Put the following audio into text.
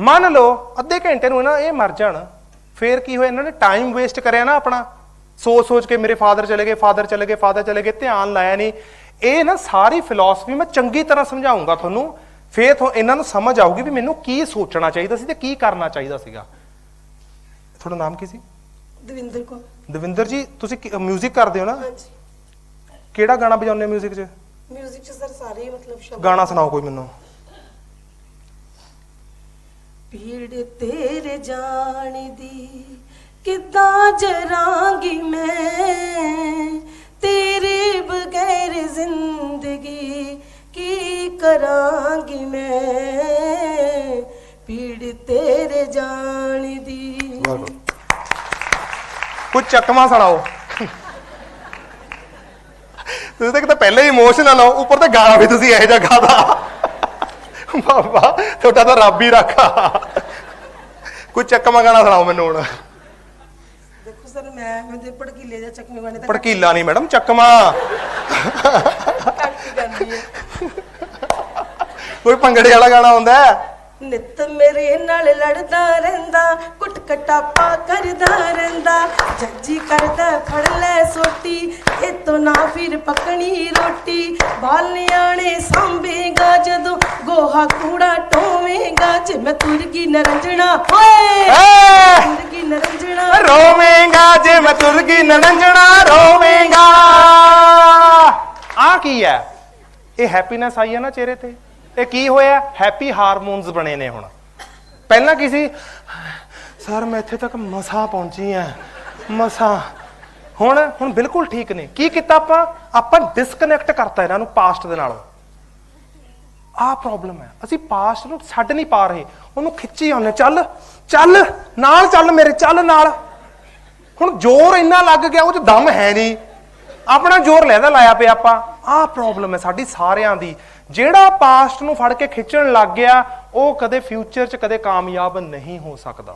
ਮੰਨ ਲਓ ਅੱਧੇ ਘੰਟੇ ਨੂੰ ਨਾ ਇਹ ਮਰ ਜਾਣ ਫੇਰ ਕੀ ਹੋਇਆ ਇਹਨਾਂ ਨੇ ਟਾਈਮ ਵੇਸਟ ਕਰਿਆ ਨਾ ਆਪਣਾ ਸੋਚ ਸੋਚ ਕੇ ਮੇਰੇ ਫਾਦਰ ਚਲੇ ਗਏ ਫਾਦਰ ਚਲੇ ਗਏ ਫਾਦਰ ਚਲੇ ਗਏ ਧਿਆਨ ਲਾਇਆ ਨਹੀਂ ਇਹ ਨਾ ਸਾਰੀ ਫਿਲਾਸਫੀ ਮੈਂ ਚੰਗੀ ਤਰ੍ਹਾਂ ਸਮਝਾਉਂਗਾ ਤੁਹਾਨੂੰ ਫੇਰ ਤੁਹਾਨੂੰ ਇਹਨਾਂ ਨੂੰ ਸਮਝ ਆਊਗੀ ਵੀ ਮੈਨੂੰ ਕੀ ਸੋਚਣਾ ਚਾਹੀਦਾ ਸੀ ਤੇ ਕੀ ਕਰਨਾ ਚਾਹੀਦਾ ਸੀਗਾ ਤੁਹਾਡਾ ਨਾਮ ਕੀ ਸੀ ਦਵਿੰਦਰ ਕੌਰ ਦਵਿੰਦਰ ਜੀ ਤੁਸੀਂ 뮤직 ਕਰਦੇ ਹੋ ਨਾ ਹਾਂਜੀ ਕਿਹੜਾ ਗਾਣਾ ਵਜਾਉਂਦੇ ਹੋ 뮤직 'ਚ ਮਿਊਜ਼ਿਕ ਚ ਸਰ ਸਾਰੇ ਹੀ ਮਤਲਬ ਸ਼ਬਦ ਗਾਣਾ ਸੁਣਾਓ ਕੋਈ ਮੈਨੂੰ ਪੀੜ ਤੇਰੇ ਜਾਣ ਦੀ। ਕਿੱਦਾਂ ਜਰਾਂਗੀ ਮੈਂ? ਤੇਰੇ ਬਗੈਰ ਜ਼ਿੰਦਗੀ ਕੀ ਕਰਾਂਗੀ ਮੈਂ? ਪੀੜ ਤੇਰੇ ਜਾਣ ਦੀ। ਕੁਝ ਚੱਕਵਾ ਸੁਣਾਓ ਤੁਸੀਂ ਤਾਂ ਕਿਤੇ ਪਹਿਲੇ ਹੀ ਇਮੋਸ਼ਨਲ ਹੋ, ਉੱਪਰ ਤਾਂ ਗਾਣਾ ਵੀ ਤੁਸੀਂ ਇਹੋ ਜਿਹਾ ਗਾਦਾ ਬਾਬਾ ਤੁਹਾਡਾ ਤਾਂ ਰੱਬ ਹੀ ਰੱਖਾ। ਕੋਈ ਚੱਕਵਾ ਗਾਣਾ ਸੁਣਾਓ ਮੈਨੂੰ ਹੁਣ। ਦੇਖੋ ਸਰ ਮੈਂ ਉਹਦੇ ਭੜਕੀਲੇ ਜਾਂ ਚੱਕਵੇਂ ਵਾਲੇ ਤਾਂ ਭੜਕੀਲਾ ਨਹੀਂ ਮੈਡਮ ਘੱਟ ਹੈ ਕੋਈ ਭੰਗੜੇ ਵਾਲਾ ਗਾਣਾ ਹੁੰਦਾ ਹੈ? ਨਿਤ ਮੇਰੇ ਨਾਲ ਲੜਦਾ ਰਹਿੰਦਾ ਕੁੱਟ ਕਟਾਪਾ ਕਰਦਾ ਰਹਿੰਦਾ। ਜੱਜੀ ਕਰਦਾ ਫੜ ਲੈ ਸੋਟੀ ਇਹ ਤੋਂ ਨਾ ਫਿਰ ਪਕਣੀ ਰੋਟੀ। ਬਾਲ ਨਿਆਣੇ ਸਾਂਭੇਗਾ ਜਦੋਂ ਗੋਹਾ ਕੂੜਾ ਟੋਵੇਂਗਾ ਜੇ ਮੈਂ ਤੁਰ ਗਈ ਨਰੰਜਣਾ ਨਰੰਜਣਾ ਰੋਵੇਂਗਾ ਜੇ ਮੈਂ ਤੁਰ ਗਈ ਨਨੰਜਣਾ ਰੋਵੇਂਗਾ। ਆ ਕੀ ਹੈ? ਇਹ ਹੈਪੀਨੈਸ ਆਈ ਹੈ ਨਾ ਚਿਹਰੇ ਤੇ? ਇਹ ਕੀ ਹੋਇਆ? ਹੈਪੀ ਹਾਰਮੋਨਸ ਬਣੇ ਨੇ ਹੁਣ। ਪਹਿਲਾਂ ਕੀ ਸੀ? ਸਰ ਮੈਂ ਇੱਥੇ ਤੱਕ ਮਸਾ ਪਹੁੰਚੀ ਆ ਮਸਾ। ਹੁਣ ਹੁਣ ਬਿਲਕੁਲ ਠੀਕ ਨੇ। ਕੀ ਕੀਤਾ ਆਪਾਂ? ਆਪਾਂ ਡਿਸਕਨੈਕਟ ਕਰਤਾ ਇਹਨਾਂ ਨੂੰ ਪਾਸਟ ਦੇ ਨਾਲ। ਆਹ ਪ੍ਰੋਬਲਮ ਹੈ। ਅਸੀਂ ਪਾਸਟ ਨੂੰ ਛੱਡ ਨਹੀਂ ਪਾ ਰਹੇ। ਉਹਨੂੰ ਖਿੱਚੀ ਆਉਂਦੇ ਚੱਲ ਚੱਲ, ਨਾਲ ਚੱਲ ਮੇਰੇ, ਚੱਲ ਨਾਲ। ਹੁਣ ਜ਼ੋਰ ਇੰਨਾ ਲੱਗ ਗਿਆ, ਉਹ ਚ ਦਮ ਹੈ ਨਹੀਂ। ਆਪਣਾ ਜ਼ੋਰ ਲੈਦਾ ਲਾਇਆ ਪਿਆ ਆਪਾਂ। ਆਹ ਪ੍ਰੋਬਲਮ ਹੈ ਸਾਡੀ ਸਾਰਿਆਂ ਦੀ। ਜਿਹੜਾ ਪਾਸਟ ਨੂੰ ਫੜ ਕੇ ਖਿੱਚਣ ਲੱਗ ਗਿਆ, ਉਹ ਕਦੇ ਫਿਊਚਰ 'ਚ ਕਦੇ ਕਾਮਯਾਬ ਨਹੀਂ ਹੋ ਸਕਦਾ।